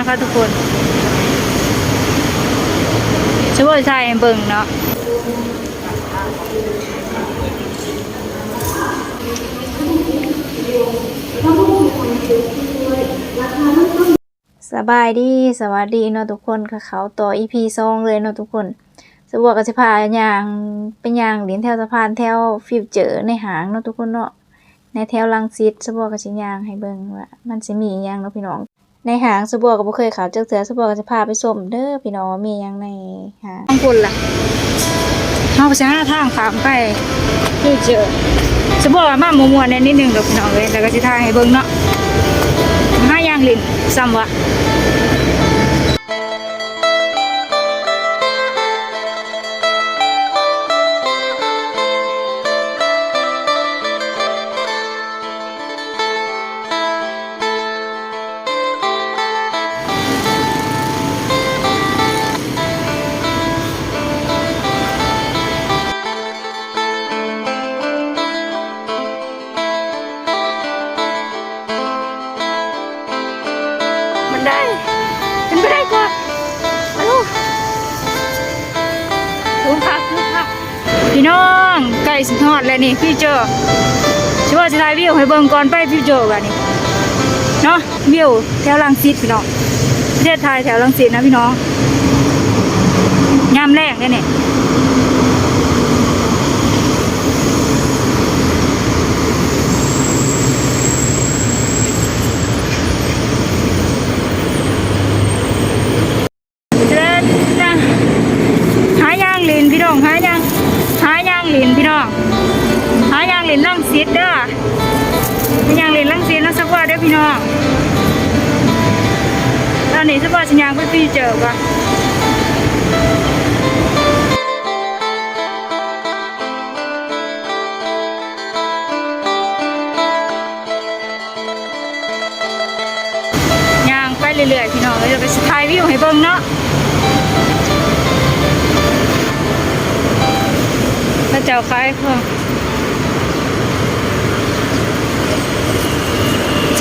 นะคะทุกคนช่วยถ่ายให้เบิ่งเนาะสบายดีสวัสดีเนาะทุกคนค่ะเขาต่อ EP สองเลยเนาะทุกคนสบวกกับสิพายางเป็นยางเหรียญแถวสะพานแถวฟิวเจอร์ในหางเนาะทุกคนเนาะในแถวลังสิตสบวกกับสิยางให้เบิ่งว่า มันสิมีอิหยังเนาะพี่น้อง ในหางสบวกก็บ่เคยเขาจักเทื่อสบวกก็สิพาไปชมเด้อพี่น้องว่ามีอิหยังในหางทางคนล่ะเฮาสิหาทางข้ามไปฟิวเจอร์สบวกว่ามาม่วนๆแน่นิดนึงดอกพี่น้องเอ้ยแล้วก็สิถ่ายให้เบิ่งเนาะหายางลิ้นซ้ำวะ สิทอดแล้วนี่พี่เจอช่วยจะได้วิวให้เบิ่งก่อนไปพี่เจอกันนี่เนาะวิวแถวลังสิตพี่น้องประเทศไทยแถวลังสิตนะพี่น้องยามแรกเนี่ยนี่เดินนะหายางหลินพี่น้องหายางหายางหลินพี่น้องหายางหลินลังสิตเด้อยางหลินลังสิตนะสักว่าเด้อพี่น้องตอนนี้สักว่าสัญญาณก็พี่เจอก่อนย่างไปเรื่อยๆพี่น้องเลยจะไปถ่ายวิวให้เบิ่งเนาะพระเจ้าคล้ายเพิ่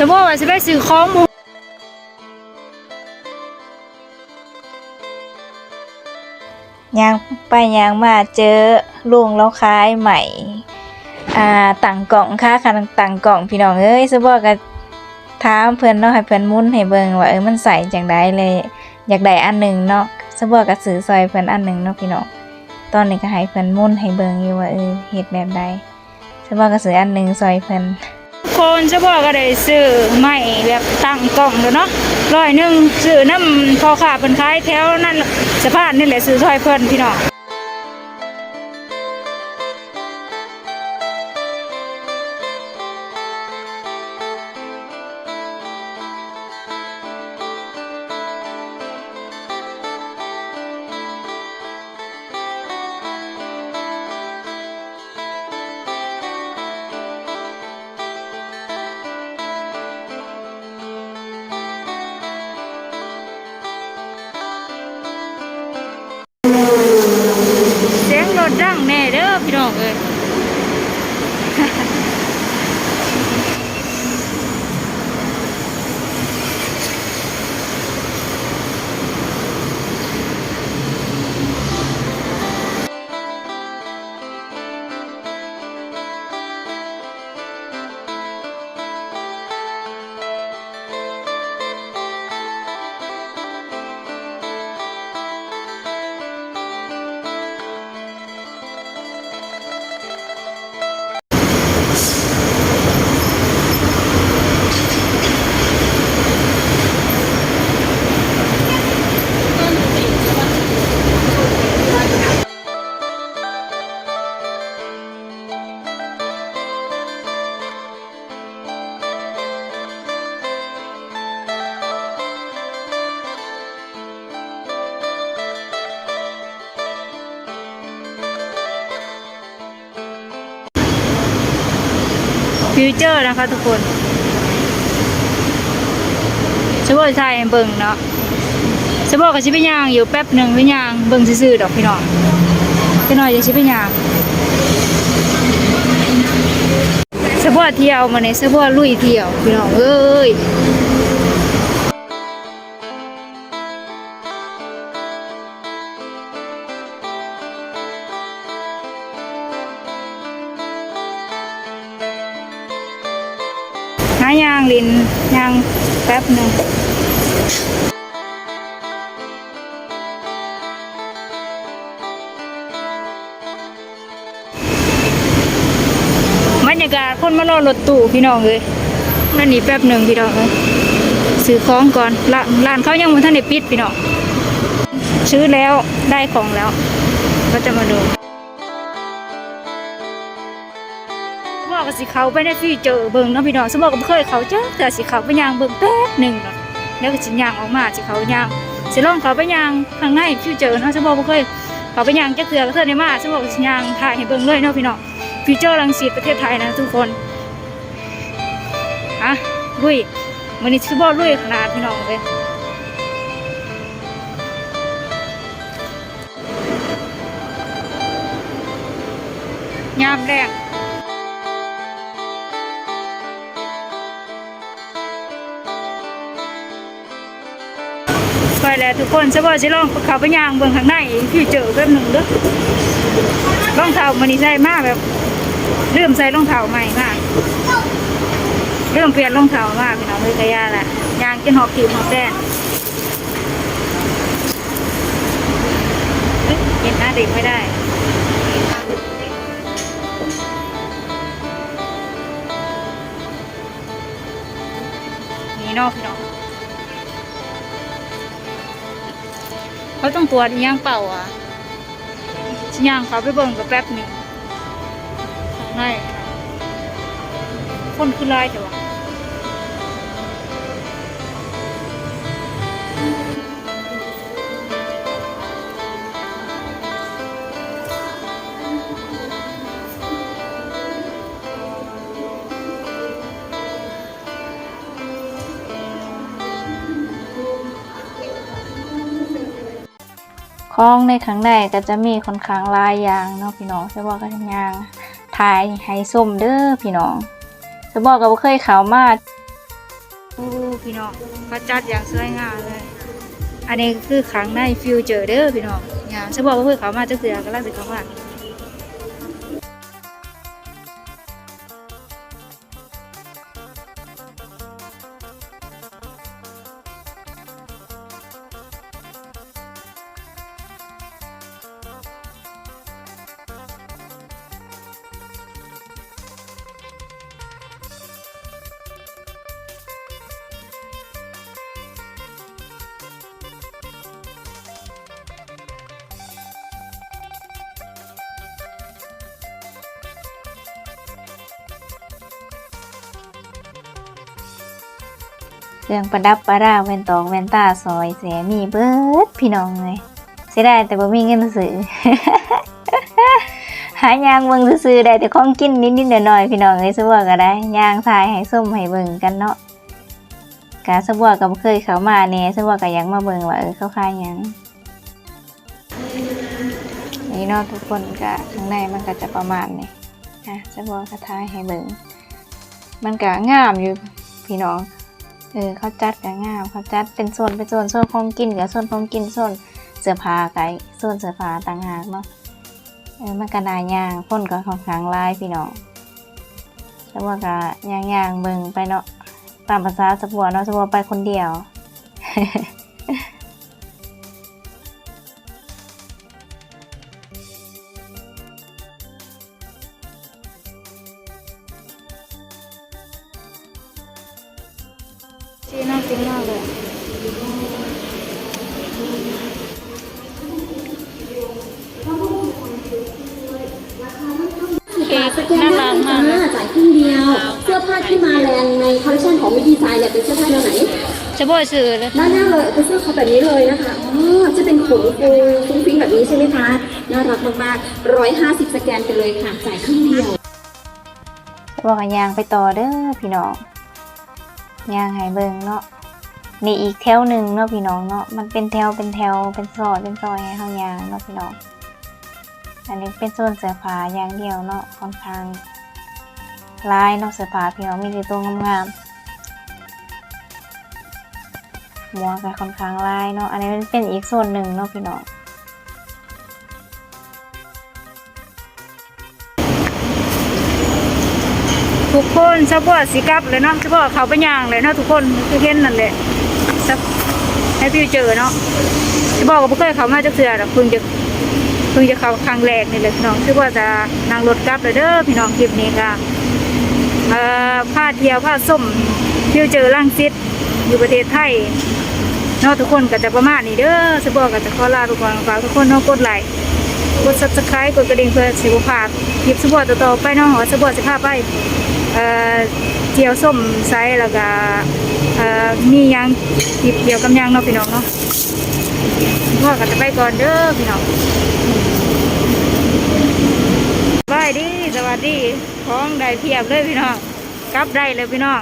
สมมติว่าจะไปซื้อของหมูยางไปยางมาเจอลุงแล้วคล้ายใหม่ อ่าต่างกล่องค่าคันต่างกล่องพี่น้องเอ้ยซะบอกก็ถามเพิ่อนเนาะให้เพิ่อนมุนให้เบิ่งว่าเออมันใส่จังไดเลย อยากได้อันหนึ่งเนาะซะบอกก็ซื้อซอยเพิ่อนอันหนึ่งเนาะพี่น้องตอนนี้ก็ให้เพิ่อนมุนให้เบิ่งอยู่ว่าเออเฮ็ดแบบใดซะบอกก็ซื้ออันหนึ่งซอยเพิ่อน คนจะบอกก็ได้ซื้อใหม่แบบตั้งกล่องเลยเนาะร้อยหนึ่งซื้อน้ำพอขาเป็นขายแถวนั่นสะพานนี่แหละซื้อซอยเพิ่นพี่น้อง ดังแน่เด้อพี่น้องเอ้ย ฟิวเจอร์นะคะทุกคนช่วยถ่ายให้เบิ่งเนาะจะบอกกับชิบิยางอยู่แป๊บหนึ่งพิยางเบิ่งซื่อๆดอกพี่น้องพี่น้อยจะชิบิยางสะบัวเที่ยวมาในสะบัวลุยเที่ยวพี่น้องเอ้ยายางลินยางแป๊บหนึ่งบรรยากาศคนมารอรถตู้พี่น้องเลยนั่นนี่แป๊บหนึ่งพี่น้องเลยซื้อของก่อนร้านร้านเขายังไม่ทันได้ปิดพี่น้องซื้อแล้วได้ของแล้ว ก็จะมาดู กกับสิเขาไปในฟีเจอเบิ่งเนาะพี่น้องสมบอกกับเคยเขาเจ้าแต่สิเขาไปย่างเบิ่งแป๊บหนึ่งเนาะแล้วก็สิย่างออกมาสิเขาย่างสิลองเขาไปย่างข้างในฟี่เจอเนาะสมบอกบ่เคยเขาไปย่างจะเกลือก็เธอได้มาสมบอกสิย่างถ่ายให้เบิ่งเลยเนาะพี่น้องฟีเจอร์ลังสิตประเทศไทยนะทุกคนอะลุยวันนี้สมบอกลุยขนาดพี่น้องเลยยามแรก ไปแล้วทุกคนจะบอกจะลองเขาไปย่างเบื้องข้างในพี่เจอแป๊บหนึ่งเด้อรองเท้ามันนี่ใส่มากแบบเริ่มใส่รองเท้าใหม่มากเริ่มเปลี่ยนรองเท้ามากพี่น้องเลยกระยาแหละยางกินหอบขีบหอบแดนเอ๊ะเห็นหน้าเด็กไม่ได้นี่นอกพี่น้อง เขาต้องตรวจอีย่างเป่าอะชิย่างเขาไปเบิ่งกับแป๊บหนึ่งใช่คนคือลายแต่ว่า้องในข้างในก็จะมีค่อนข้างลายยางเนาะพี่น้องจะบอกกันยางทายให้ส้มเด้อพี่น้องจะบอกกับเคยเขามาโอ้พี่น้องเขาจัดอย่างสวยงามเลย อันนี้คือข้างในฟิวเจอร์เด้อพี่น้องอย่างจะบอกว่าเคยเขามาจะเสือก็ล่าสิเขามา เรื่องประดับประดาแว่นตองแว่นตาซอยเสียมีเบิดพี่น้องเลยเสียดายแต่บ่มีเงินซื้อหายางเบิ่งซื้อได้แต่ของกินนิดๆหน่อยๆพี่น้องเอ้ยสบัวก็ได้ยางทายให้ส้มให้เบิ่งกันเนาะกะสบัวก็บ่เคยเขามาแน่สบัวก็ยังมาเบิ่งว่าเออเขาขายยังนี่เนาะทุกคนก็ข้างในมันก็จะประมาณนี้อะสบัวก็ทายให้เบิ่งมันก็งามอยู่พี่น้อง เออเขาจัดกันงามเขาจัดเป็นโซนเป็นโซนโซนของกินกับโซนของกินโซนเสื้อผ้าไก่โซนเสื้อผ้าต่างหากเนาะเออมันกระนายย่างพ่นก็ของขางลายพี่น้องแต่ว่าก็ย่างย่างเบิ่งไปเนาะตามภาษาสบัวเนาะสบัวไปคนเดียว เค้กน่ารักมากเลยจ่ายครึ่งเดียว เสื้อผ้าที่มาแรงในคอลเลคชันของวิดีไซน์เนี่ยเป็นเสื้อผ้าแนวไหนจะบอกสื่อเลยด้านหน้าเลยเป็นเสื้อคอแบบนี้เลยนะคะอ๋อจะเป็นขนฟูฟุ้งฟิ้งแบบนี้ใช่ไหมคะน่ารักมากๆร้อยห้าสิบสแกนไปเลยค่ะจ่ายครึ่งเดียวจะบอกกันยางไปต่อเด้อพี่น้องยางให้เบิ่งเนาะนี่อีกแถวหนึ่งเนาะพี่น้องเนาะมันเป็นแถวเป็นแถวเป็นซอยเป็นซอยให้เฮายางเนาะพี่น้อง อันนี้เป็นโซนเสื้อผ้าอย่างเดียวเนาะค่อนข้างลายเนาะเสื้อผ้าพี่น้องมีแต่ตัวงามๆหมวกก็ค่อนข้างลายเนาะอันนี้มันเป็นอีกโซนหนึ่งเนาะพี่น้องทุกคนเฉพาะสิกลับเลยเนาะเฉพาะเขาไปย่างเลยเนาะทุกคนคือเห็นนั่นแหละสักให้พี่เจอเนาะจะบอกกับเพื่อนเขามาจากเสือดอกเพิ่งจะ เพิ่งจะเข้าครั้งแรกนี่เลยพี่น้องคือว่าจะนั่งรถกลับเลยเด้อพี่น้องคลิปนี้ค่ะเอ่อผ้าเที่ยวผ้าส้มเพี่เจอล่างซิดอยู่ประเทศไทยนาะทุกคนก็จะประมาณนี้เด้อจะบอกก็จะขอลาทุกคนฝากทุกคนนาะกดไลค์กด subscribe กดกระดิ่งเพื่อสิบพาดคลิปสปอร์ตต่อๆไปน้องหัวสปอสิพาไปเอ่อเจียวส้มไซส์แล้วก็เอ่อมียังคลิปเกี่ยวกับยังเนาะพี่น้องเนาะ พ่อก็จะไปก่อนเด้อพี่น้องบายดีสวัสดีของได้เพียบเลยพี่น้องกลับได้เลยพี่น้อง